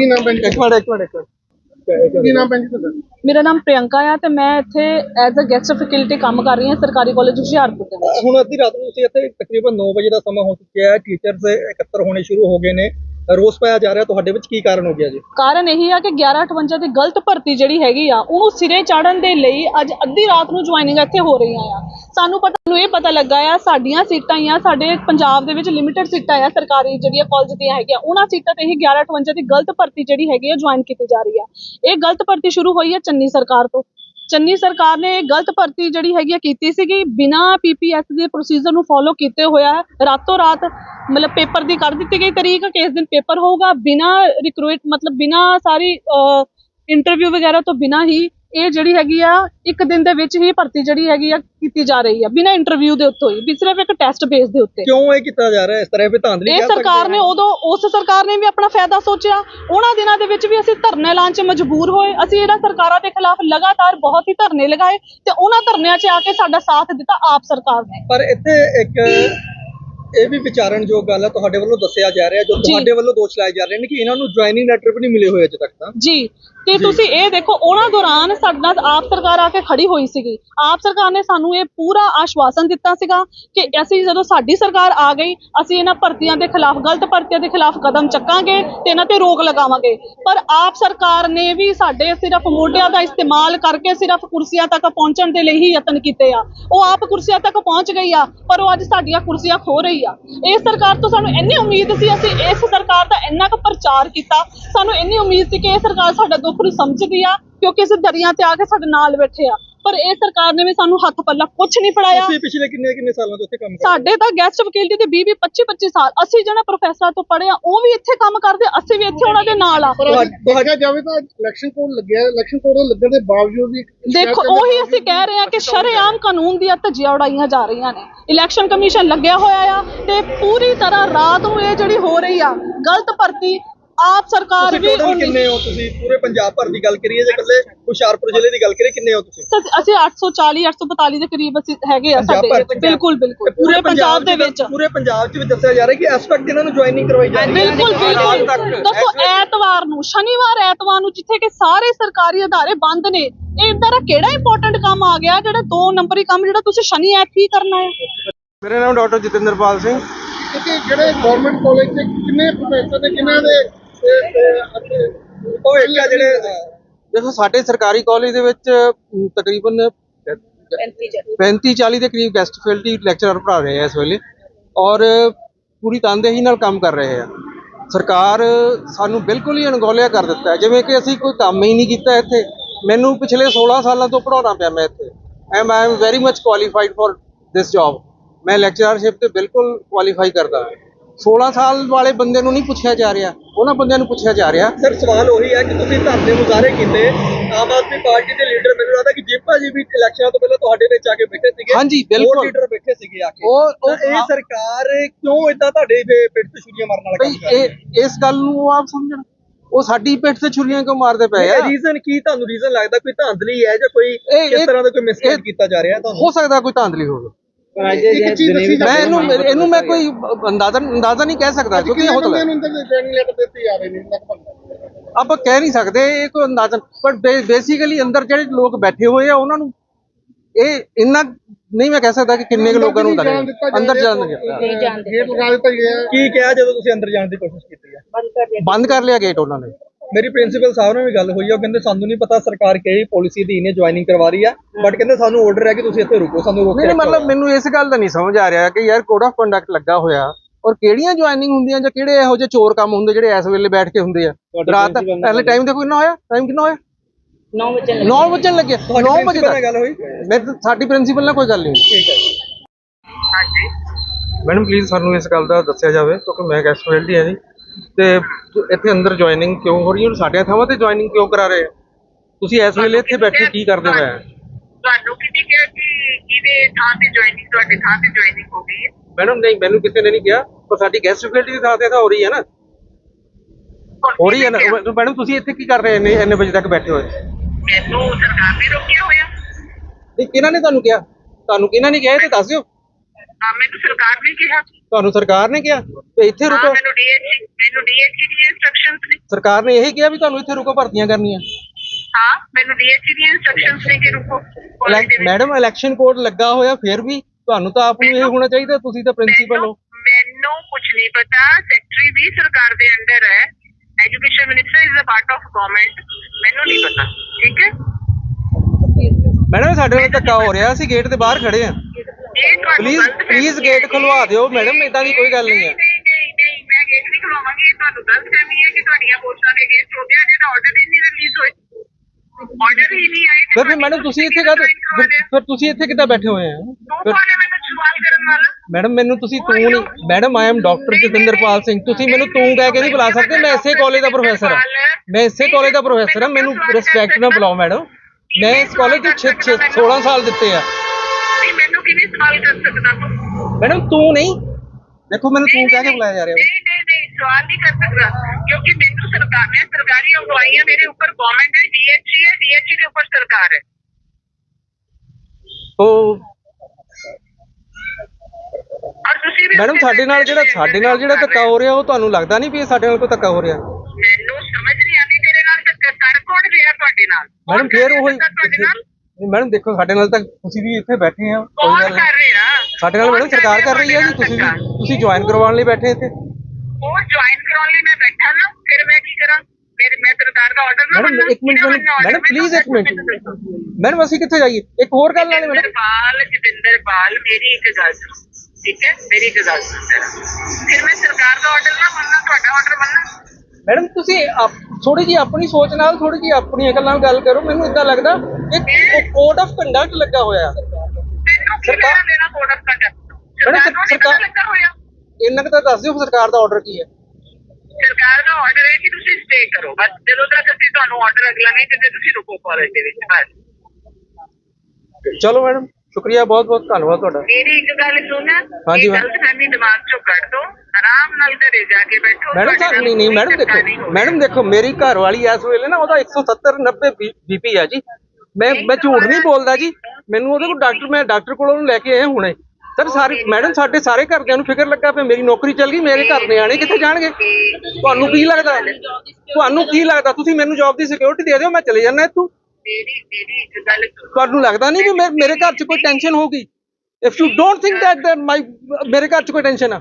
ਕੀ ਨਾਮ ਪੈਂਜੀ ਇੱਕ ਮਿੰਟ ਇੱਕ ਮਿੰਟ ਇੱਕ ਮਿੰਟ। ਕੀ ਨਾਮ ਪੈਂਜੀ ਤੁਹਾਡਾ? ਮੇਰਾ ਨਾਮ ਪ੍ਰਿਯੰਕਾ ਆ ਤੇ ਮੈਂ ਇੱਥੇ ਐਜ਼ ਅ ਗੈਸਟ ਫੈਕਲਟੀ ਕੰਮ ਕਰ ਰਹੀ ਹਾਂ ਸਰਕਾਰੀ ਕਾਲਜ ਹੁਸ਼ਿਆਰਪੁਰ ਦੇ ਵਿੱਚ। ਹੁਣ ਅੱਧੀ ਰਾਤ ਨੂੰ ਤੁਸੀਂ ਇੱਥੇ ਤਕਰੀਬਨ 9 ਵਜੇ ਦਾ ਸਮਾਂ ਹੋ ਚੁੱਕਿਆ ਹੈ। ਟੀਚਰਸ ਇਕੱਤਰ ਹੋਣੇ ਸ਼ੁਰੂ ਹੋ ਗਏ ਨੇ। ਰੋਸ ਪਾਇਆ ਜਾ ਰਿਹਾ ਤੁਹਾਡੇ ਵਿੱਚ ਕੀ ਕਾਰਨ ਹੋ ਗਿਆ ਜੀ? ਕਾਰਨ ਇਹੀ ਆ ਕਿ 1158 ਦੀ ਗਲਤ ਭਰਤੀ ਜਿਹੜੀ ਹੈਗੀ ਆ ਉਹਨੂੰ ਸਿਰੇ ਚਾੜਨ ਦੇ ਲਈ ਅੱਜ ਅੱਧੀ ਰਾਤ ਨੂੰ ਜੁਆਇਨਿੰਗ ਇੱਥੇ ਹੋ ਰਹੀਆਂ ਆ। ਸਾਨੂੰ ਪਤਾ ਨੂੰ ਇਹ ਪਤਾ ਲੱਗਾ ਆ, ਸਾਡੀਆਂ ਸੀਟਾਂ ਹੀ ਆ, ਸਾਡੇ ਪੰਜਾਬ ਦੇ ਵਿੱਚ ਲਿਮਿਟਿਡ ਸੀਟਾਂ ਆ ਸਰਕਾਰੀ ਜਿਹੜੀਆਂ ਕਾਲਜ ਦੀਆਂ ਹੈਗੀਆਂ, ਉਹਨਾਂ ਸੀਟਾਂ ਤੇ ਹੀ 1158 ਦੀ ਗਲਤ ਭਰਤੀ ਜਿਹੜੀ ਹੈਗੀ ਆ ਜੁਆਇਨ ਕੀਤੀ ਜਾ ਰਹੀ ਆ। ਇਹ ਗਲਤ ਭਰਤੀ ਸ਼ੁਰੂ ਹੋਈ ਹੈ ਚੰਨੀ ਸਰਕਾਰ ਤੋਂ। ਚੰਨੀ ਸਰਕਾਰ ਨੇ ਇਹ ਗਲਤ ਭਰਤੀ ਜਿਹੜੀ ਹੈਗੀ ਆ ਕੀਤੀ ਸੀਗੀ, ਬਿਨਾ ਪੀਪੀਐਸ ਦੇ ਪ੍ਰੋਸੀਜਰ ਨੂੰ ਫੋਲੋ ਕੀਤੇ ਹੋਇਆ ਰਾਤੋਂ ਰਾਤ ਮਤਲਬ ਪੇਪਰ ਦੀ ਕਰ ਦਿੱਤੀ ਗਈ ਤਰੀਕ, ਕਿਸ ਦਿਨ ਪੇਪਰ ਹੋਊਗਾ, ਬਿਨਾ ਰਿਕਰੂਟ ਮਤਲਬ ਬਿਨਾ ਸਾਰੀ ਇੰਟਰਵਿਊ ਵਗੈਰਾ ਤੋਂ ਬਿਨਾ ਹੀ ਇਹ ਜਿਹੜੀ ਹੈਗੀ ਆ ਇੱਕ ਦਿਨ ਦੇ ਵਿੱਚ ਹੀ ਭਰਤੀ ਜਿਹੜੀ ਹੈਗੀ ਆ ਕੀਤੀ ਜਾ ਰਹੀ ਆ ਬਿਨਾ ਇੰਟਰਵਿਊ ਦੇ ਉੱਤੋਂ ਹੀ ਵੀ ਸਿਰਫ ਇੱਕ ਟੈਸਟ ਬੇਸ ਦੇ ਉੱਤੇ। ਕਿਉਂ ਇਹ ਕੀਤਾ ਜਾ ਰਿਹਾ? ਇਸ ਤਰ੍ਹਾਂ ਵਿਧਾਂਦਲੀ ਇਹ ਸਰਕਾਰ ਨੇ। ਉਦੋਂ ਉਸ ਸਰਕਾਰ ਨੇ ਵੀ ਆਪਣਾ ਫਾਇਦਾ ਸੋਚਿਆ। ਉਹਨਾਂ ਦਿਨਾਂ ਦੇ ਵਿੱਚ ਵੀ ਅਸੀਂ ਧਰਨੇ ਲਾਉਣ 'ਚ ਮਜਬੂਰ ਹੋਏ। ਅਸੀਂ ਇਹਨਾਂ ਸਰਕਾਰਾਂ ਦੇ ਖਿਲਾਫ ਲਗਾਤਾਰ ਬਹੁਤ ਹੀ ਧਰਨੇ ਲਗਾਏ ਤੇ ਉਹਨਾਂ ਧਰਨਿਆਂ 'ਚ ਆ ਕੇ ਸਾਡਾ ਸਾਥ ਦਿੱਤਾ ਆਪ ਸਰਕਾਰ ਨੇ। ਪਰ ਇੱਥੇ ਇੱਕ ਇਹ ਵੀ ਵਿਚਾਰਨਯੋਗ ਗੱਲ ਹੈ ਤੁਹਾਡੇ ਵੱਲੋਂ ਦੱਸਿਆ ਜਾ ਰਿਹਾ ਜੋ ਜੀ। ਤੁਹਾਡੇ ਵੱਲੋਂ ਦੋਸ਼ ਲਾਏ ਜਾ ਰਹੇ ਨੇ ਕਿ ਇਹਨਾਂ ਨੂੰ ਜੁਆਇਨਿੰਗ ਲੈਟਰ ਵੀ ਨਹੀਂ ਮਿਲੇ ਹੋਏ ਅਜੇ ਤੱਕ ਤਾਂ। ਜੀ ਤੇ ਤੁਸੀਂ ਇਹ ਦੇਖੋ ਉਹਨਾਂ ਦੌਰਾਨ ਸਾਡੇ ਨਾਲ ਆਪ ਸਰਕਾਰ ਆ ਕੇ ਖੜੀ ਹੋਈ ਸੀਗੀ। ਆਪ ਸਰਕਾਰ ਨੇ ਸਾਨੂੰ ਇਹ ਪੂਰਾ ਆਸ਼ਵਾਸਨ ਦਿੱਤਾ ਸੀਗਾ ਕਿ ਅਸੀਂ ਜਦੋਂ ਸਾਡੀ ਸਰਕਾਰ ਆ ਗਈ ਅਸੀਂ ਇਹਨਾਂ ਭਰਤੀਆਂ ਦੇ ਖਿਲਾਫ ਗਲਤ ਭਰਤੀਆਂ ਦੇ ਖਿਲਾਫ ਕਦਮ ਚੱਕਾਂਗੇ ਤੇ ਇਹਨਾਂ ਤੇ ਰੋਕ ਲਗਾਵਾਂਗੇ। ਪਰ ਆਪ ਸਰਕਾਰ ਨੇ ਵੀ ਸਾਡੇ ਸਿਰਫ ਮੋਢਿਆਂ ਦਾ ਇਸਤੇਮਾਲ ਕਰਕੇ ਸਿਰਫ ਕੁਰਸੀਆਂ ਤੱਕ ਪਹੁੰਚਣ ਦੇ ਲਈ ਹੀ ਯਤਨ ਕੀਤੇ ਆ। ਉਹ ਆਪ ਕੁਰਸੀਆਂ ਤੱਕ ਪਹੁੰਚ ਗਈ ਆ ਪਰ ਉਹ ਅੱਜ ਸਾਡੀਆਂ ਕੁਰਸੀਆਂ ਖੋ ਰਹੀ ਆ। ਇਸ ਸਰਕਾਰ ਤੋਂ ਸਾਨੂੰ ਇੰਨੀ ਉਮੀਦ ਸੀ, ਅਸੀਂ ਇਸ ਸਰਕਾਰ ਦਾ ਇੰਨਾ ਕੁ ਪ੍ਰਚਾਰ ਕੀਤਾ। ਸਾਨੂੰ ਇੰਨੀ ਉਮੀਦ ਸੀ ਕਿ ਇਹ ਸਰਕਾਰ ਸਾਡਾ ਦੁੱਖ ਨੂੰ ਸਮਝਦੀ ਆ, ਕਿਉਂਕਿ ਇਸ ਦਰਿਆ ਤੇ ਆ ਕੇ ਸਾਡੇ ਨਾਲ ਬੈਠੇ ਆ। ਪਰ ਇਹ ਸਰਕਾਰ ਨੇ ਵੀ ਸਾਨੂੰ ਹੱਥ ਪੱਲਾ ਕੁਝ ਨਹੀਂ ਫੜਾਇਆ। ਤੁਸੀਂ ਪਿਛਲੇ ਕਿੰਨੇ ਕਿੰਨੇ ਸਾਲਾਂ ਤੋਂ ਇੱਥੇ ਕੰਮ ਕਰ ਸਾਡੇ ਤਾਂ ਗੈਸਟ ਵਕੀਲਟੀ ਦੇ 20 25 25 ਸਾਲ ਅਸੀਂ ਜਿਹੜਾ ਪ੍ਰੋਫੈਸਰ ਤੋਂ ਪੜ੍ਹੇ ਆ ਉਹ ਵੀ ਇੱਥੇ ਕੰਮ ਕਰਦੇ ਅਸੀਂ ਵੀ ਇੱਥੇ ਉਹਨਾਂ ਦੇ ਨਾਲ ਆ। ਦੇਖਿਆ ਜਾਵੇ ਤਾਂ ਇਲੈਕਸ਼ਨ ਕੋਡ ਲੱਗਿਆ ਇਲੈਕਸ਼ਨ ਕੋਡ ਲੱਗਣ ਦੇ ਬਾਵਜੂਦ ਵੀ ਦੇਖੋ ਉਹੀ ਅਸੀਂ ਕਹਿ ਰਹੇ ਹਾਂ ਕਿ ਸ਼ਰੇਆਮ ਕਾਨੂੰਨ ਦੀਆਂ ਧੱਜੀਆਂ ਉਡਾਈਆਂ ਜਾ ਰਹੀਆਂ ਨੇ। ਇਲੈਕਸ਼ਨ ਕਮਿਸ਼ਨ ਲੱਗਿਆ ਹੋਇਆ ਆ ਤੇ ਪੂਰੀ ਤਰ੍ਹਾਂ ਰਾਤ ਨੂੰ ਇਹ ਜਿਹੜੀ ਹੋ ਰਹੀ ਆ ਗਲਤ ਭਰਤੀ ਆਪ ਸਰਕਾਰ ਵੀ ਟੋਟਲ ਕਿੰਨੇ ਹੋ? ਤੁਸੀਂ ਪੂਰੇ ਪੰਜਾਬ ਭਰ ਦੀ ਗੱਲ ਕਰੀਏ ਜੇ ਇਕੱਲੇ ਹੁਸ਼ਿਆਰਪੁਰ ਜ਼ਿਲ੍ਹੇ ਦੀ ਗੱਲ ਕਰੀਏ ਕਿੰਨੇ ਹੋ ਤੁਸੀਂ? ਅਸੀਂ 840 842 ਦੇ ਕਰੀਬ ਅਸੀਂ ਹੈਗੇ ਆ ਭਰ ਸਾਡੇ? ਬਿਲਕੁਲ ਬਿਲਕੁਲ। ਪੂਰੇ ਪੰਜਾਬ ਦੇ ਵਿੱਚ। ਪੂਰੇ ਪੰਜਾਬ 'ਚ ਵੀ ਦੱਸਿਆ ਜਾ ਰਿਹਾ ਕਿ ਇਸ ਵਕਤ ਇਹਨਾਂ ਨੂੰ ਜੁਆਇਨਿੰਗ ਕਰਵਾਈ ਜਾ ਰਹੀ ਹੈ। ਬਿਲਕੁਲ ਰਾਤ ਤੱਕ। ਬਿਲਕੁਲ ਦੱਸੋ ਐਤਵਾਰ ਨੂੰ ਸ਼ਨੀਵਾਰ ਐਤਵਾਰ ਨੂੰ ਜਿੱਥੇ ਕਿ ਸਾਰੇ ਸਰਕਾਰੀ ਅਦਾਰੇ ਬੰਦ ਨੇ ਇਹ ਇਦਾਂ ਦਾ ਕਿਹੜਾ ਇੰਪੋਰਟੈਂਟ ਕੰਮ ਆ ਗਿਆ? ਜਿਹੜਾ ਦੋ ਨੰਬਰੀ ਕੰਮ ਜਿਹੜਾ ਤੁਸੀਂ ਸ਼ਨੀ ਐਤ ਹੀ ਕਰਨਾ ਹੈ? ਮੇਰਾ ਨਾਮ ਡਾਕਟਰ ਜਤਿੰਦਰਪਾਲ ਸਿੰਘ। ਕਿ ਜਿਹੜੇ ਗਵਰਨਮੈਂਟ ਕਾਲਜ ਦੇ ਕਿੰਨੇ ਪ੍ਰੋਫੈਸਰ ਨੇ ਕਿੰਨਾਂ ਦੇ ਉਹ ਇੱਕ ਆ ਜਿਹੜੇ, ਦੇਖੋ ਸਾਡੇ ਸਰਕਾਰੀ ਕਾਲਜ ਦੇ ਵਿੱਚ ਤਕਰੀਬਨ 35 40 ਦੇ ਕਰੀਬ ਗੈਸਟ ਫੈਕਲਟੀ ਲੈਕਚਰਰ ਪੜ੍ਹਾ ਰਹੇ ਆ ਇਸ ਵੇਲੇ ਔਰ ਪੂਰੀ ਤਨਦੇਹੀ ਨਾਲ ਕੰਮ ਕਰ ਰਹੇ ਆ। ਸਰਕਾਰ ਸਾਨੂੰ ਬਿਲਕੁਲ ਹੀ ਅਣਗੌਲਿਆ ਕਰ ਦਿੱਤਾ ਜਿਵੇਂ ਕਿ ਅਸੀਂ ਕੋਈ ਕੰਮ ਹੀ ਨਹੀਂ ਕੀਤਾ ਇੱਥੇ। ਮੈਨੂੰ ਪਿਛਲੇ 16 ਸਾਲਾਂ ਤੋਂ ਪੜਾਉਣਾ ਪਿਆ ਮੈਂ ਇੱਥੇ। Am I am very much qualified for this job ਮੈਂ ਲੈਕਚਰਰਸ਼ਿਪ ਤੇ ਬਿਲਕੁਲ ਕੁਆਲੀਫਾਈ ਕਰਦਾ 16 ਸਾਲ ਵਾਲੇ ਬੰਦੇ ਨੂੰ ਨਹੀਂ ਪੁੱਛਿਆ ਜਾ ਰਿਹਾ। ਉਹਨਾਂ ਬੰਦਿਆਂ ਨੂੰ ਪੁੱਛਿਆ ਜਾ ਰਿਹਾ। ਸਰ ਸਵਾਲ ਉਹੀ ਹੈ ਕਿ ਤੁਸੀਂ ਧਰਨੇ ਮੁਜ਼ਾਹਰੇ ਕੀਤੇ। ਆਮ ਆਦਮੀ ਪਾਰਟੀ ਦੇ ਲੀਡਰ ਮੈਨੂੰ ਲੱਗਦਾ ਕਿ ਜੇਪਾ ਜੀ ਵੀ ਇਲੈਕਸ਼ਨਾਂ ਤੋਂ ਪਹਿਲਾਂ ਤੁਹਾਡੇ ਵਿੱਚ ਆ ਕੇ ਬੈਠੇ ਸੀਗੇ। ਹਾਂਜੀ, ਬਿਲਕੁਲ। ਲੀਡਰ ਬੈਠੇ ਸੀਗੇ ਆ ਕੇ। ਉਹ- ਉਹ- ਇਹ ਸਰਕਾਰ ਕਿਉਂ ਇਦਾਂ ਤੁਹਾਡੇ ਪਿੱਠ ਤੇ ਛੁਰੀਆਂ ਮਾਰਨ ਵਾਲਾ ਕੰਮ ਕਰ ਰਹੀ ਹੈ? ਇਸ ਗੱਲ ਨੂੰ ਆਪ ਸਮਝਣ। ਉਹ ਸਾਡੀ ਪਿੱਠ ਤੇ ਛੁਰੀਆਂ ਕਿਉਂ ਮਾਰਦੇ ਪਏ ਆ? ਰੀਜ਼ਨ ਕੀ? ਤੁਹਾਨੂੰ ਰੀਜ਼ਨ ਲੱਗਦਾ ਕੋਈ ਧਾਂਦਲੀ ਹੈ ਜਾਂ ਕੋਈ ਇਹ- ਤਰ੍ਹਾਂ ਦਾ ਕੋਈ ਮਿਸਗਾਈਡ ਕੀਤਾ ਜਾ ਰਿਹਾ ਤੁਹਾਨੂੰ? ਹੋ ਸਕਦਾ ਕੋਈ ਧਾਂਦਲੀ ਹੋਵੇ। ਮੈਂ ਇਹਨੂੰ ਇਹਨੂੰ ਮੈਂ ਕੋਈ ਅੰਦਾਜ਼ਾ ਨਹੀਂ ਕਹਿ ਸਕਦਾ ਕਿਉਂਕਿ ਇਹ ਆਪਾਂ ਕਹਿ ਨਹੀਂ ਸਕਦੇ ਇਹ ਕੋਈ ਅੰਦਾਜ਼ਾ ਪਰ ਬੇਸਿਕਲੀ ਅੰਦਰ ਜਿਹੜੇ ਲੋਕ ਬੈਠੇ ਹੋਏ ਆ ਉਹਨਾਂ ਨੂੰ ਇਹ ਇੰਨਾ ਨਹੀਂ ਮੈਂ ਕਹਿ ਸਕਦਾ ਕਿ ਕਿੰਨੇ ਕੁ ਲੋਕਾਂ ਨੂੰ ਜਾਣ ਦਿੱਤਾ ਅੰਦਰ ਜਾਣ ਦਿੱਤਾ। ਕੀ ਕਿਹਾ ਜਦੋਂ ਤੁਸੀਂ ਅੰਦਰ ਜਾਣ ਦੀ ਕੋਸ਼ਿਸ਼ ਕੀਤੀ ਹੈ? ਬੰਦ ਕਰ ਲਿਆ ਗੇਟ ਉਹਨਾਂ ਨੇ। ਮੇਰੀ ਪ੍ਰਿੰਸੀਪਲ ਸਾਹਿਬ ਨਾਲ ਵੀ ਗੱਲ ਹੋਈ ਆ ਉਹ ਕਹਿੰਦੇ ਸਾਨੂੰ ਨਹੀਂ ਪਤਾ ਸਰਕਾਰ ਕਿਹੜੀ ਪਾਲਿਸੀ ਦੀ ਇਹਨੇ ਜੁਆਇਨਿੰਗ ਕਰਵਾ ਰਹੀ ਆ ਬਟ ਕਹਿੰਦੇ ਸਾਨੂੰ ਆਰਡਰ ਹੈ ਕਿ ਤੁਸੀਂ ਇੱਥੇ ਰੁਕੋ ਸਾਨੂੰ ਰੋਕ ਨਹੀਂ ਮਤਲਬ ਮੈਨੂੰ ਇਸ ਗੱਲ ਦਾ ਨਹੀਂ ਸਮਝ ਆ ਰਿਹਾ ਕਿ ਯਾਰ ਕੋਡ ਆਫ ਕੰਡਕਟ ਲੱਗਾ ਹੋਇਆ ਔਰ ਕਿਹੜੀਆਂ ਜੁਆਇਨਿੰਗ ਹੁੰਦੀਆਂ ਜਾਂ ਕਿਹੜੇ ਇਹੋ ਜਿਹੇ ਚੋਰ ਕੰਮ ਹੁੰਦੇ ਜਿਹੜੇ ਇਸ ਵੇਲੇ ਬੈਠ ਕੇ ਹੁੰਦੇ ਆ? ਰਾਤ ਪਹਿਲੇ ਟਾਈਮ ਦੇਖੋ ਕਿੰਨਾ ਹੋਇਆ? ਟਾਈਮ ਕਿੰਨਾ ਹੋਇਆ? 9 ਵਜੇ 9 ਵਜੇ ਲੱਗੇ 9 ਵਜੇ ਤੱਕ ਗੱਲ ਹੋਈ? ਮੈਂ ਤਾਂ- ਸਾਡੀ ਪ੍ਰਿੰਸੀਪਲ ਨਾਲ ਕੋਈ ਗੱਲ ਨਹੀਂ ਠੀਕ ਹੈ। ਜੀ। ਮੈਡਮ ਪਲੀਜ਼ ਸਾਨੂੰ ਇਸ ਗੱਲ ਦਾ ਦੱਸਿਆ ਜਾਵੇ ਕਿਉਂਕਿ ਮੈਂ ਗੈਸਟ ਫੈਕਲਟੀ ਹਾਂ ਜੀ। ਤੇ ਇੱਥੇ ਅੰਦਰ ਜੁਆਇਨਿੰਗ ਕਿਉਂ ਹੋ ਰਹੀ ਹੈ? ਸਾਡੇ ਥਾਵਾਂ ਤੇ ਜੁਆਇਨਿੰਗ ਕਿਉਂ ਕਰਾ ਰਹੇ ਆ ਤੁਸੀਂ ਇਸ ਵੇਲੇ ਇੱਥੇ ਬੈਠੇ ਕੀ ਕਰਦੇ ਪਏ ਤੁਹਾਨੂੰ ਕਿਤੇ ਕਿਹਾ ਕਿ ਕਿਹਦੇ ਥਾਂ ਤੇ ਜੁਆਇਨਿੰਗ ਤੁਹਾਡੇ ਥਾਂ ਤੇ ਜੁਆਇਨਿੰਗ ਹੋ ਗਈ ਹੈ। ਮੈਡਮ ਨਹੀਂ ਮੈਨੂੰ ਕਿਸੇ ਨੇ ਨਹੀਂ ਕਿਹਾ। ਪਰ ਸਾਡੀ ਗੈਸਟ ਫੈਕਲਟੀ ਦੀ ਥਾਂ ਤੇ ਤਾਂ ਹੋ ਰਹੀ ਹੈ ਨਾ। ਹੋ ਰਹੀ ਹੈ ਨਾ? ਉਹ- ਮੈਡਮ ਤੁਸੀਂ ਇੱਥੇ ਕੀ ਕਰ ਰਹੇ ਨੇ ਇੰਨੇ ਵਜੇ ਤੱਕ ਬੈਠੇ ਹੋਏ ਮੈਨੂੰ ਸਰਕਾਰ ਨੇ ਰੋਕਿਆ ਹੋਇਆ। ਨਹੀਂ ਕਿਹਨਾਂ ਨੇ ਤੁਹਾਨੂੰ ਕਿਹਾ? ਤੁਹਾਨੂੰ ਕਿਹਨਾਂ ਨੇ ਕਿਹਾ ਇਹ ਤੇ ਦੱਸ ਦਿਓ। ਹਾਂ ਮੈਨੂੰ ਸਰਕਾਰ ਨੇ ਕਿਹਾ। ਤੁਹਾਨੂੰ ਸਰਕਾਰ ਨੇ ਕਿਹਾ? ਵੀ ਇੱਥੇ ਹਾਂ ਰੁਕੋ। ਮੈਨੂੰ ਡੀਐਚਸੀ ਮੈਨੂੰ ਡੀਐਚਸੀ ਦੀਆਂ ਇਨਸਟਰਕਸ਼ਨਸ ਨੇ। ਸਰਕਾਰ ਨੇ ਇਹ ਕਿਹਾ ਵੀ ਤੁਹਾਨੂੰ ਇੱਥੇ ਰੁਕੋ ਭਰਤੀਆਂ ਕਰਨੀਆਂ। ਹਾਂ ਮੈਨੂੰ ਡੀਐਚਸੀ ਦੀਆਂ ਇਨਸਟਰਕਸ਼ਨਸ ਨੇ ਕਿ ਰੁਕੋ। ਕਾਲਜ ਦੇ ਵਿੱਚ। ਮੈਡਮ ਇਲੈਕਸ਼ਨ ਕੋਡ ਲੱਗਾ ਹੋਇਆ ਫਿਰ ਵੀ ਤੁਹਾਨੂੰ ਤਾਂ ਆਪ ਨੂੰ ਇਹ ਹੋਣਾ ਚਾਹੀਦਾ ਤੁਸੀਂ ਤਾਂ ਪ੍ਰਿੰਸੀਪਲ ਹੋ। ਮੈਨੂੰ ਮੈਨੂੰ ਕੁਝ ਨਹੀਂ ਪਤਾ ਸੈਕਟਰੀ ਵੀ ਸਰਕਾਰ ਦੇ ਅੰਡਰ ਹੈ। Education minister is a part of government ਮੈਨੂੰ ਨਹੀਂ ਪਤਾ ਠੀਕ ਹੈ? ਮੈਡਮ ਸਾਡੇ ਨਾਲ ਧੱਕਾ ਹੋ ਰਿਹਾ ਅਸੀਂ ਗੇਟ ਦੇ ਬਾਹਰ ਖੜੇ ਆ ਪਲੀਜ਼ ਪਲੀਜ਼ ਗੇਟ। ਖੁਲਵਾ ਦਿਓ ਮੈਡਮ ਇਦਾਂ ਦੀ ਕੋਈ ਗੱਲ ਨਹੀਂ ਹੈ। ਨਹੀਂ ਨਹੀਂ ਨਹੀਂ ਮੈਂ ਗੇਟ ਨਹੀਂ ਖੁਲਵਾਵਾਂਗੀ ਇਹ ਤੁਹਾਨੂੰ ਗਲਤ ਫਹਿਮੀ ਹੈ ਕਿ ਤੁਹਾਡੀਆਂ ਪੋਸਟਾਂ ਦੇ ਅਗੇਂਸਟ ਹੋ ਗਿਆ ਜਿਹਦਾ ਆਰਡਰ ਹੀ ਨਹੀਂ ਰਿਲੀਜ਼ ਹੋਏ। ਆਰਡਰ ਹੀ ਨਹੀਂ ਤੇ ਫਿਰ ਫਿਰ ਮੈਡਮ ਤੁਸੀਂ ਇੱਥੇ? ਫਿਰ ਤੁਸੀਂ ਇੱਥੇ ਕਿੱਦਾਂ ਬੈਠੇ ਹੋਏ ਆ? ਫਿਰ ਹੈ ਮੈਨੂੰ ਸਵਾਲ ਕਰਨ ਵਾਲਾ। ਮੈਡਮ ਮੈਨੂੰ ਤੁਸੀਂ ਤੂੰ ਨਹੀਂ madam I am doctor Jatinderpal Singh. ਤੁਸੀਂ ਮੈਨੂੰ ਤੂੰ ਕਹਿ ਕੇ ਨਹੀਂ ਬੁਲਾ ਸਕਦੇ ਮੈਂ ਇਸੇ ਕਾਲਜ ਦਾ ਪ੍ਰੋਫੈਸਰ ਹਾਂ। ਮੈਂ ਇਸੇ ਕਾਲਜ ਦਾ ਪ੍ਰੋਫੈਸਰ ਹਾਂ। ਮੈਨੂੰ ਰਿਸਪੈਕਟ ਨਾਲ ਬੁਲਾਓ ਮੈਡਮ। ਮੈਂ ਇਸ ਕਾਲਜ 16 ਸਾਲ ਦਿੱਤੇ ਆ। ਮੈਨੂੰ ਕਿਵੇਂ ਸਵਾਲ ਕਰ ਸਕਦਾ ਤੂੰ? ਮੈਡਮ ਤੂੰ ਨਹੀਂ। ਦੇਖੋ ਮੈਨੂੰ ਤੂੰ ਕਹਿ ਕੇ ਬੁਲਾਇਆ ਜਾ ਰਿਹਾ ਨਹੀਂ ਨਹੀਂ ਨਹੀਂ ਸਵਾਲ ਨਹੀਂ ਕਰ ਸਕਦਾ। ਕਿਉਂਕਿ ਮੈਨੂੰ ਸਰਕਾਰ ਨੇ ਸਰਕਾਰੀ ਅਗਵਾਈਆਂ ਮੇਰੇ ਉੱਪਰ ਗਵਰਨਮੈਂਟ ਹੈ ਡੀਐਚਸੀ ਹੈ ਡੀਐਚਸੀ ਦੇ ਉੱਪਰ ਸਰਕਾਰ ਹੈ। ਉਹ ਔਰ ਤੁਸੀਂ ਵੀ ਮੈਡਮ ਸਾਡੇ ਨਾਲ ਜਿਹੜਾ ਸਾਡੇ ਨਾਲ ਜਿਹੜਾ ਧੱਕਾ ਹੋ ਰਿਹਾ ਉਹ ਤੁਹਾਨੂੰ ਲੱਗਦਾ ਨਹੀਂ ਵੀ ਇਹ ਸਾਡੇ ਨਾਲ ਕੋਈ ਧੱਕਾ ਹੋ ਰਿਹਾ? ਮੈਨੂੰ ਸਮਝ ਨਹੀਂ ਆਉਂਦੀ ਤੇਰੇ ਨਾਲ ਧੱਕਾ ਕਰ ਕੌਣ ਰਿਹਾ ਤੁਹਾਡੇ ਨਾਲ? ਕੌਣ ਮੈਡਮ ਕਰ ਫੇਰ ਰਿਹਾ ਉਹ ਧੱਕਾ ਤੁਹਾਡੇ ਨਾਲ? ਮੈਡਮ ਦੇਖੋ ਸਾਡੇ ਨਾਲ ਤਾਂ ਤੁਸੀਂ ਵੀ ਇੱਥੇ ਬੈਠੇ ਆ। ਕੋਈ ਕੌਣ ਕਰ ਰਿਹਾ? ਸਾਡੇ ਨਾਲ ਮੈਡਮ ਸਰਕਾਰ ਕਰ ਰਹੀ ਹੈ ਜੀ ਤੁਸੀਂ ਵੀ। ਤੁਸੀਂ ਜੁਆਇਨ ਕਰਵਾਉਣ ਲਈ ਬੈਠੇ ਇੱਥੇ। ਉਹ ਜੁਆਇਨ ਕਰਾਉਣ ਲਈ ਮੈਂ ਬੈਠਾ ਨਾ ਫਿਰ ਮੈਂ ਕੀ ਕਰਾਂ? ਮੇਰੇ ਮੈਂ ਸਰਕਾਰ ਦਾ ਆਰਡਰ ਨਾ ਮੈਡਮ ਇੱਕ ਮਿੰਟ ਮੈਡਮ ਮੈਡਮ ਪਲੀਜ਼ ਇੱਕ ਮਿੰਟ। ਮੈਡਮ ਅਸੀਂ ਕਿੱਥੇ ਜਾਈਏ? ਇੱਕ ਹੋਰ ਗੱਲ ਨਾਲੇ ਮੈਡਮ। ਜਤਿੰਦਰਪਾਲ ਜਤਿੰਦਰਪਾਲ ਮੇਰੀ ਇੱਕ ਗੱਲ ਸੁਣ, ਠੀਕ ਹੈ? ਮੇਰੀ ਇੱਕ ਗੱਲ ਸੁਣ। ਜਰਾ। ਫਿਰ ਮੈਂ ਸਰਕਾਰ ਦਾ ਆਰਡਰ ਨਾ ਮੰਨਣਾ ਤੁਹਾਡਾ ਆਰਡਰ ਮੰਨਣਾ ਮੈਡਮ ਤੁਸੀਂ ਥੋੜੀ ਜੀ ਆਪਣੀ ਸੋਚ ਨਾਲ ਥੋੜੀ ਜੀ ਆਪਣੀਆਂ ਗੱਲਾਂ ਨਾਲ ਗੱਲ ਕਰੋ। ਮੈਨੂੰ ਇਦਾਂ ਲੱਗਦਾ ਇੱਕ ਕੋਡ ਆਫ ਕੰਡਕਟ ਲੱਗਾ ਹੋਇਆ। ਕੀ ਸਰਕਾਰ- ਦੇਣਾ ਕੋਡ ਆਫ ਕੰਡਕਟ ਮੈਡਮ, ਸਰਕਾਰ ਲੱਗਾ ਹੋਇਆ? ਕੁ ਤਾਂ ਦੱਸ ਦਿਓ ਸਰਕਾਰ ਦਾ ਆਰਡਰ ਕੀ ਹੈ? ਸਰਕਾਰ ਦਾ ਆਰਡਰ ਹੈ ਕਿ ਤੁਸੀਂ ਸਟੇ ਕਰੋ। ਬਸ ਜਦੋਂ ਤੱਕ ਅਸੀਂ ਤੁਹਾਨੂੰ ਆਰਡਰ ਅਗਲਾ ਨਹੀਂ ਦਿੰਦੇ ਤੁਸੀਂ ਰੁਕੋ ਕਾਲਜ ਦੇ ਵਿੱਚ ਬਸ। ਚਲੋ ਮੈਡਮ ਸ਼ੁਕਰੀਆ ਬਹੁਤ ਬਹੁਤ ਧੰਨਵਾਦ ਤੁਹਾਡਾ। ਮੇਰੀ ਇੱਕ ਗੱਲ ਸੁਣ ਹਾਂਜੀ, ਇਹ ਮੈਮ। ਗਲਤਫਹਿਮੀ ਦਿਮਾਗ ਚੋਂ ਕੱਢ ਦੋ। ਆਰਾਮ ਨਾਲ ਘਰੇ ਜਾ ਕੇ ਬੈਠੋ ਮੈਡਮ ਸਾਹਿਬ ਨਹੀਂ ਨਹੀਂ ਮੈਡਮ ਦੇਖੋ। ਮੈਡਮ ਦੇਖੋ ਮੇਰੀ ਘਰ ਵਾਲੀ ਇਸ ਵੇਲੇ ਨਾ ਉਹਦਾ 170 90 ਬੀਪੀ ਆ ਜੀ। ਮੈਂ ਮੈਂ ਝੂਠ ਨਹੀਂ ਬੋਲਦਾ ਜੀ। ਮੈਨੂੰ ਉਹਦੇ ਕੋਲ ਡਾਕਟਰ ਮੈਂ ਡਾਕਟਰ ਕੋਲ ਉਹਨੂੰ ਲੈ ਕੇ ਆਇਆ ਹੁਣੇ। ਸਰ ਸਾਰੇ ਮੈਡਮ ਸਾਡੇ ਸਾਰੇ ਘਰਦਿਆਂ ਨੂੰ ਫਿਕਰ ਲੱਗਾ ਪਿਆ ਮੇਰੀ ਨੌਕਰੀ ਚੱਲ ਗਈ ਮੇਰੇ ਘਰ ਨਿਆਣੇ ਕਿੱਥੇ ਜਾਣਗੇ? ਤੁਹਾਨੂੰ ਕੀ ਲੱਗਦਾ? ਤੁਹਾਨੂੰ ਕੀ ਲੱਗਦਾ? ਤੁਸੀਂ ਮੈਨੂੰ ਜੌਬ ਦੀ ਸਿਕਿਉਰਿਟੀ ਦੇ ਦਿਓ ਮੈਂ ਚਲੇ ਜਾਣਾ ਇੱਥੋਂ। ਤੁਹਾਨੂੰ ਲੱਗਦਾ ਨਹੀਂ ਵੀ ਮੇ- ਮੇਰੇ ਘਰ 'ਚ ਕੋਈ ਟੈਨਸ਼ਨ ਹੋਊਗੀ? If you don't think that my ਮੇਰੇ ਘਰ 'ਚ ਕੋਈ ਟੈਨਸ਼ਨ ਆ।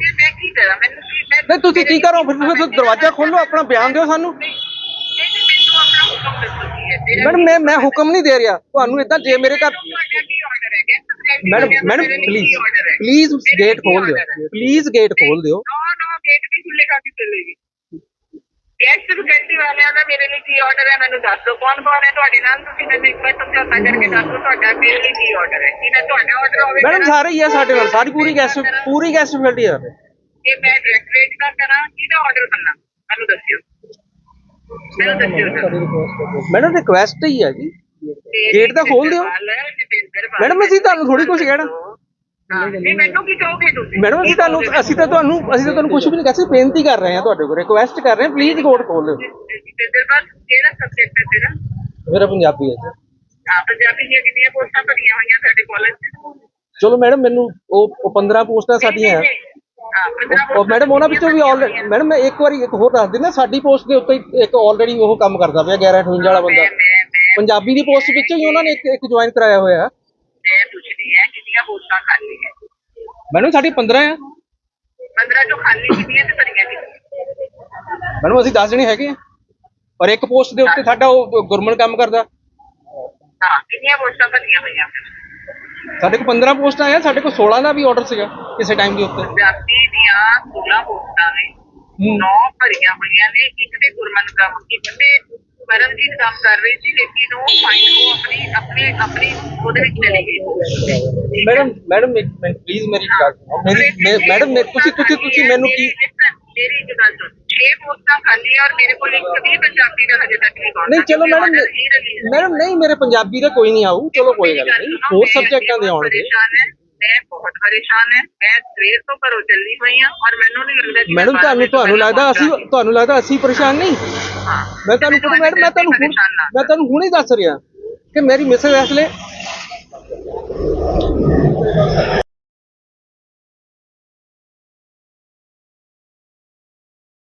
ਫਿਰ ਮੈਂ ਕੀ ਕਰਾਂ? ਮੈਨੂੰ ਕੀ ਮੈਂ ਨਹੀਂ ਤੁਸੀਂ ਕੀ ਕਰੋ? ਫਿਰ ਤੁਸੀਂ ਦਰਵਾਜ਼ਾ ਖੋਲੋ ਆਪਣਾ ਬਿਆਨ ਦਿਓ ਸਾਨੂੰ। ਨਹੀਂ ਨਹੀਂ ਮੈਨੂੰ ਆਪਣਾ ਹੁਕਮ ਦੱਸੋ ਕੀ ਹੈ। ਤੇਰਾ ਮੈਡਮ ਮੈਂ ਮੈਂ ਹੁਕਮ ਨਹੀਂ ਦੇ ਰਿਹਾ। ਤੁਹਾਨੂੰ ਇਦਾਂ ਜੇ ਮੇਰੇ ਘਰ ਤੁਹਾਡਾ ਕੀ ਆਰਡਰ ਹੈ guest factory madam madam please please gate ਖੋਲ ਦਿਓ। ਪਲੀਜ਼ ਗੇਟ ਖੋਲ ਦਿਓ। ਨੋ ਨੋ ਗੇਟ ਵੀ ਖੁੱਲੇਗਾ ਕਿ ਚੱਲੇਗੀ। ਗੈਸਟ ਫੈਕਟਰੀ ਵਾਲਿਆਂ ਦਾ ਮੇਰੇ ਲਈ ਕੀ ਆਰਡਰ ਹੈ ਮੈਨੂੰ ਦੱਸ ਦਿਓ। ਕੌਣ ਕੌਣ ਹੈ ਤੁਹਾਡੇ ਨਾਲ? ਤੁਸੀਂ ਮੈਨੂੰ ਇੱਕ ਵਾਰ ਸਮਝੌਤਾ ਕਰਕੇ ਦੱਸ ਦਿਓ ਤੁਹਾਡਾ ਮੇਰੇ ਲਈ ਕੀ ਆਰਡਰ ਹੈ? ਕਿ ਮੈਂ ਤੁਹਾਡਾ ਆਰਡਰ ਹੋਵੇ ਮੈਡਮ ਸਾਰੇ ਹੀ ਆ ਸਾਡੇ ਨਾਲ। ਸਾਰੀ ਪੂਰੀ ਗੈਸਟ ਪੂਰੀ ਗੈਸਟ ਫੈਸਿਲਿਟੀ ਆ। ਕਿ ਮੈਂ ਡਾਇਰੈਕਟਰੇਟ ਦਾ ਕਰਾਂ ਕਿਹਦਾ ਆਰਡਰ ਕਰਨਾ? ਮੈਨੂੰ ਦੱਸਿਓ। ਮੈਨੂੰ ਦੱਸਿਓ ਸਰ ਮੈਡਮ ਰਿਕੁਐਸਟ ਹੀ ਆ ਜੀ। ਗੇਟ ਤਾਂ ਖੋਲ ਦਿਓ। ਮੈਡਮ ਅਸੀਂ ਤੁਹਾਨੂੰ ਥੋੜੀ ਕੁਝ ਕਹਿਣਾ। ਨਹੀਂ ਮੈਨੂੰ ਕੀ ਕਹੋਗੇ ਤੁਸੀਂ? ਮੈਡਮ ਅਸੀਂ ਤੁਹਾਨੂੰ ਅਸੀਂ ਤਾਂ ਤੁਹਾਨੂੰ ਅਸੀਂ ਤਾਂ ਤੁਹਾਨੂੰ ਕੁਝ ਵੀ ਨਹੀਂ ਕਹਿ ਸਕਦੇ। ਬੇਨਤੀ ਕਰ ਰਹੇ ਹਾਂ ਤੁਹਾਡੇ ਕੋਲ। ਰਿਕੁਐਸਟ ਕਰ ਰਹੇ ਹਾਂ। ਪਲੀਜ਼ ਗੇਟ ਖੋਲ ਦਿਓ। ਤੇਰੇ ਪਾਸ ਕਿਹੜਾ ਸਬਜੈਕਟ ਹੈ ਤੇਰਾ? ਮੇਰਾ ਪੰਜਾਬੀ ਹੈ ਜੀ। ਹਾਂ ਪੰਜਾਬੀ ਦੀਆਂ ਕਿੰਨੀਆਂ ਪੋਸਟਾਂ ਭਰੀਆਂ ਹੋਈਆਂ ਸਾਡੇ ਕਾਲਜ 'ਚ ਚਲੋ ਮੈਡਮ ਮੈਨੂੰ ਉਹ ਉਹ 15 ਪੋਸਟਾਂ ਸਾਡੀਆਂ ਆ ਹਾਂ। ਉਹ- ਉਹ ਮੈਡਮ ਉਹਨਾਂ ਵਿੱਚੋਂ ਵੀ ਆਲਰੇਡੀ ਮੈਡਮ ਮੈਂ ਇੱਕ ਵਾਰੀ ਇੱਕ ਹੋਰ ਦੱਸ ਦਿੰਦਾ। ਸਾਡੀ ਪੋਸਟ ਦੇ ਉੱਤੇ ਇੱਕ ਆਲਰੇਡੀ ਉਹ ਕੰਮ ਕਰਦਾ ਪਿਆ 1158 ਵਾਲਾ ਬੰਦਾ। ਪੰਜਾਬੀ ਦੀ ਪੋਸਟ ਵਿੱਚੋਂ ਹੀ ਉਹਨਾਂ ਨੇ ਇੱਕ ਇੱਕ ਜੁਆਇਨ ਕਰਾਇਆ ਹੋਇਆ। ਮੈਂ ਪੁੱਛਦੀ ਪੋਸਟਾਂ ਖਾਲੀ ਹੈ ਸਾਡੀ 15 ਆ। 15 ਜੋ ਖਾਲੀ ਕਿੰਨੀਆਂ ਤੇ ਭਰੀਆਂ ਕਿੰਨੀਆਂ ਮੈਡਮ ਅਸੀਂ 10 ਜਣੇ ਹੈਗੇ ਆ। ਔਰ ਇੱਕ ਪੋਸਟ ਦੇ ਉੱਤੇ ਸਾਡਾ ਉਹ ਗੁਰਮਨ ਕੰਮ ਕਰਦਾ। ਹਾਂ ਕਿੰਨੀਆਂ ਪੋਸਟਾਂ ਭਰੀਆਂ ਹੋਈਆਂ ਸਾਡੇ ਕੋਲ 15 ਪੋਸਟਾਂ ਆ ਸਾਡੇ ਕੋਲ 16 ਦਾ ਵੀ ਆਰਡਰ ਸੀਗਾ ਕਿਸੇ ਟਾਈਮ ਦੇ ਉੱਤੇ। ਪੰਜਾਬੀ ਦੀਆਂ 16 ਪੋਸਟਾਂ ਨੇ ਹੂੰ। ਨੌ ਭਰੀਆਂ ਹੋਈਆਂ ਨੇ ਇੱਕ ਤੇ ਗੁਰਮਨ ਕੰਮ ਇੱਕ ਤੇ ਪਰਮਜੀਤ ਕੰਮ ਕਰ ਰਹੀ ਸੀ ਲੇਕਿਨ ਉਹ ਫਾਈਨ ਉਹ ਆਪਣੀ ਆਪਣੀ ਆਪਣੀ ਉਹਦੇ ਵਿੱਚ ਚਲੀ ਗਈ ਮੈਡਮ ਮੈਡਮ ਇੱਕ ਮਿੰਟ ਪਲੀਜ਼ ਮੇਰੀ ਗੱਲ ਸੁਣੋ। ਮੇਰੀ ਮੈਡਮ ਮੈਂ- ਤੁਸੀਂ ਤੁਸੀਂ ਤੁਸੀਂ ਮੈਨੂੰ ਕੀ ਮੇਰੀ ਇੱਕ ਗੱਲ ਸੁਣ। 6 ਪੋਸਟਾਂ ਖਾਲੀ ਆ ਔਰ ਮੇਰੇ ਕੋਲ ਇੱਕ ਵੀ ਪੰਜਾਬੀ ਦਾ ਹਜੇ ਤੱਕ ਨਹੀਂ ਆਉਂਦਾ। ਨਹੀਂ ਚਲੋ ਮੈਡਮ ਮੈਡਮ ਨਹੀਂ ਮੇਰੇ ਪੰਜਾਬੀ ਦਾ ਕੋਈ ਨਹੀਂ ਆਊ। ਚਲੋ ਕੋਈ ਗੱਲ ਨਹੀਂ। ਹੋਰ ਸਬਜੈਕਟਾਂ ਦੇ ਆਉਣਗੇ। ਪਰੇਸ਼ਾਨ ਹੈ ਮੈਂ ਬਹੁਤ ਪਰੇਸ਼ਾਨ ਹੈ। ਮੈਂ ਸਵੇਰ ਤੋਂ ਘਰੋਂ ਚੱਲੀ ਹੋਈ ਹਾਂ ਔਰ ਮੈਨੂੰ ਨਹੀਂ ਲੱਗਦਾ ਕਿ ਮੈਡਮ ਤੁਹਾਨੂੰ ਲੱਗਦਾ ਅਸੀਂ ਤੁਹਾਨੂੰ ਲੱਗਦਾ ਅਸੀਂ ਪਰੇਸ਼ਾਨ ਨਹੀਂ? ਹਾਂ। ਮੈਂ ਤੁਹਾਨੂੰ ਪਤਾ ਮੈਡਮ ਮੈਂ ਤੁਹਾਨੂੰ ਹੁਣ- ਮੈਂ ਤੁਹਾਨੂੰ ਹੁਣੇ ਦੱਸ ਰਿਹਾ ਕਿ ਮੇਰੀ ਮਿਸੇਸ ਲਈ